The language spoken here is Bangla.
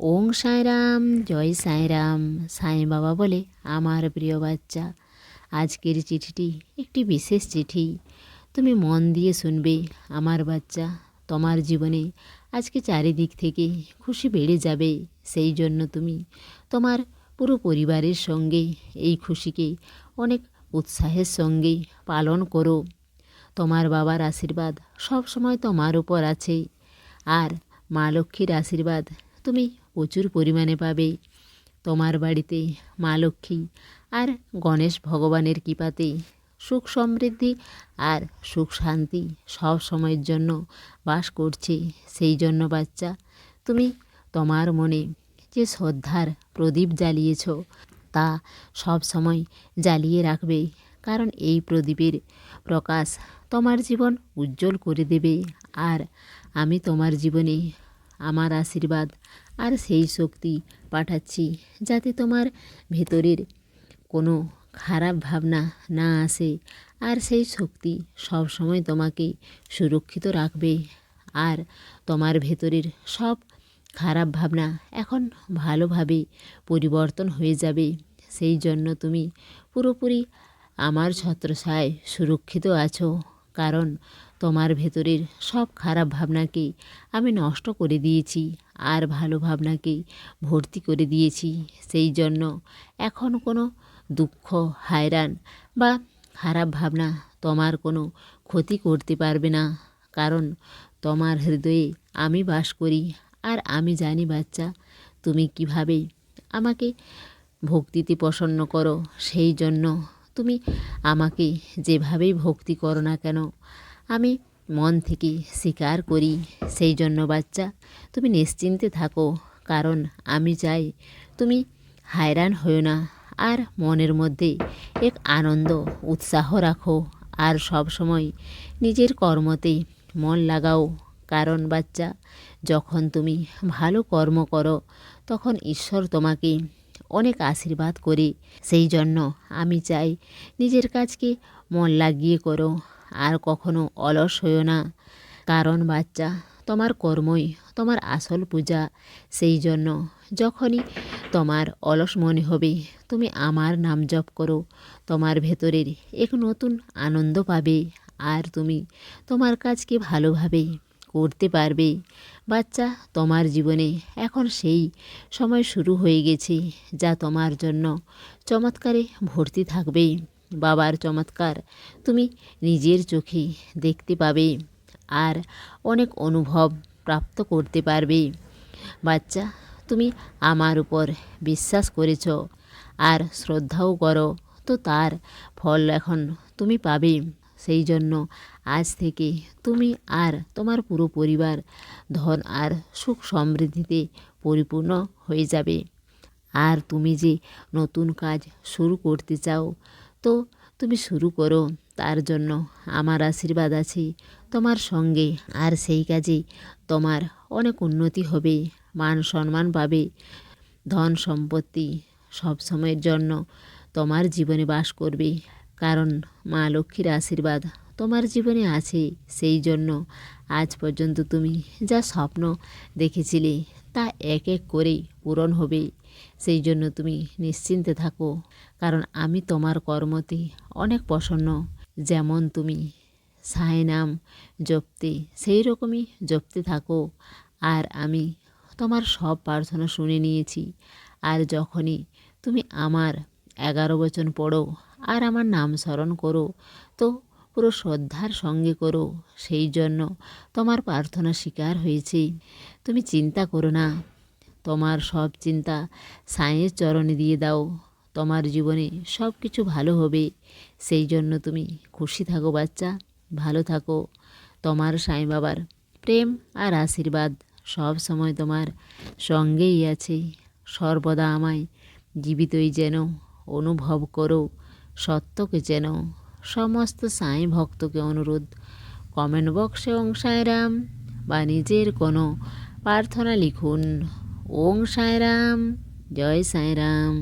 ওং সাঁয়রাম জয় সাঁয়রাম সাঁই বাবা বলে আমার প্রিয় বাচ্চা। আজকের চিঠিটি একটি বিশেষ চিঠি। তুমি মন দিয়ে শুনবে আমার বাচ্চা, তোমার জীবনে আজকে চারিদিক থেকে খুশি বেড়ে যাবে, সেই জন্য তুমি তোমার পুরো পরিবারের সঙ্গে এই খুশিকে অনেক উৎসাহের সঙ্গে পালন করো। তোমার বাবার আশীর্বাদ সব সময় তোমার উপর আছে, আর মা লক্ষ্মীর আশীর্বাদ তুমি প্রচুর পরিমাণে পাবে। তোমার বাড়িতে মা লক্ষ্মী আর গণেশ ভগবানের কৃপাতে সুখ সমৃদ্ধি আর সুখ শান্তি সব সময়ের জন্য বাস করছে সেই জন্য বাচ্চা। তুমি তোমার মনে যে শ্রদ্ধার প্রদীপ জ্বালিয়েছ, তা সব সময় জ্বালিয়ে রাখবে, কারণ এই প্রদীপের প্রকাশ তোমার জীবন উজ্জ্বল করে দেবে। আর আমি তোমার জীবনে আমার আশীর্বাদ আর সেই শক্তি পাঠাচ্ছি যাতে তোমার ভেতরের কোনো খারাপ ভাবনা না আসে আর সেই শক্তি সব সময় তোমাকে সুরক্ষিত রাখবে আর তোমার ভেতরের সব খারাপ ভাবনা এখন ভালোভাবে পরিবর্তন হয়ে যাবে। সেই জন্য তুমি পুরোপুরি আমার ছত্রছায় সুরক্ষিত আছো। কারণ তোমার ভেতরের সব খারাপ ভাবনাকে আমি নষ্ট করে দিয়েছি, আর ভালো ভাবনাকে ভর্তি করে দিয়েছি। সেই জন্য এখন কোনো দুঃখ, হায়রান বা খারাপ ভাবনা তোমার কোনো ক্ষতি করতে পারবে না। কারণ তোমার হৃদয়ে আমি বাস করি, আর আমি জানি বাচ্চা, তুমি কীভাবে আমাকে ভক্তিতে প্রসন্ন করো? সেই জন্য তুমি আমাকে যেভাবেই ভক্তি করো না কেন, আমি মন থেকে স্বীকার করি সেই জন্য বাচ্চা, তুমি নিশ্চিন্তে থাকো, কারণ আমি চাই তুমি হায়রান হও না, আর মনের মধ্যে এক আনন্দ, উৎসাহ রাখো, আর সব সময় নিজের কর্মতে মন লাগাও, কারণ বাচ্চা, যখন তুমি ভালো কর্ম করো, তখন ঈশ্বর তোমাকে অনেক আশীর্বাদ করে। সেই জন্য আমি চাই নিজের কাজকে মন লাগিয়ে করো, আর কখনো অলস হইও না। কারণ বাচ্চা, তোমার কর্মই তোমার আসল পূজা। সেই জন্য যখনই তোমার অলস মনে হবে, তুমি আমার নাম জপ করো। তোমার ভেতরের এক নতুন আনন্দ পাবে, আর তুমি তোমার কাজকে ভালোভাবে করতে পারবে। বাচ্চা, তোমার জীবনে এখন সেই সময় শুরু হয়ে গেছে যা তোমার জন্য চমৎকারে ভর্তি থাকবে। বাবার চমৎকার তুমি নিজের চোখে দেখতে পাবে আর অনেক অনুভব প্রাপ্ত করতে পারবে। বাচ্চা, তুমি আমার উপর বিশ্বাস করেছ আর শ্রদ্ধাও করো, তো তার ফল এখন তুমি পাবে। সেই জন্য আজ থেকে তুমি আর তোমার পুরো পরিবার, ধন আর সুখ সমৃদ্ধিতে পরিপূর্ণ হয়ে যাবে। আর তুমি যে নতুন কাজ শুরু করতে চাও, তো তুমি শুরু করো। তার জন্য আমার আশীর্বাদ আছে। তোমার সঙ্গে আর সেই কাজে তোমার অনেক উন্নতি হবে, মান সম্মান পাবে। ধন সম্পত্তি সব সময়ের জন্য তোমার জীবনে বাস করবে। কারণ মা লক্ষ্মীর আশীর্বাদ তোমার জীবনে আছে, সেই জন্য আজ পর্যন্ত তুমি যা স্বপ্ন দেখেছিলে তা এক এক করেই পূরণ হবে। সেই জন্য তুমি নিশ্চিন্তে থাকো, কারণ আমি তোমার কর্মতে অনেক প্রসন্ন। যেমন তুমি সাঁই নাম জপতে, সেই রকমই জপতে থাকো। আর আমি তোমার সব প্রার্থনা শুনে নিয়েছি। আর যখনই তুমি আমার এগারো বচন পড়ো আর আমার নাম স্মরণ করো। তো পুরো শ্রদ্ধার সঙ্গে করো, সেই জন্য তোমার প্রার্থনা স্বীকার হয়েছে। তুমি চিন্তা করো না, তোমার সব চিন্তা সাঁয়ের চরণে দিয়ে দাও। তোমার জীবনে সব কিছু ভালো হবে, সেই জন্য তুমি খুশি থাকো বাচ্চা, ভালো থাকো। তোমার সাঁই বাবার প্রেম আর আশীর্বাদ সব সময় তোমার সঙ্গেই আছে। সর্বদা আমায় জীবিতই যেন অনুভব করো। সত্যকে যেন সমস্ত সাঁই ভক্তকে অনুরোধ। কমেন্ট বক্সে ওং সাঁয়রাম বা নিজের কোনো প্রার্থনা লিখুন। ওং সাঁয়রাম জয় সাঁয়রাম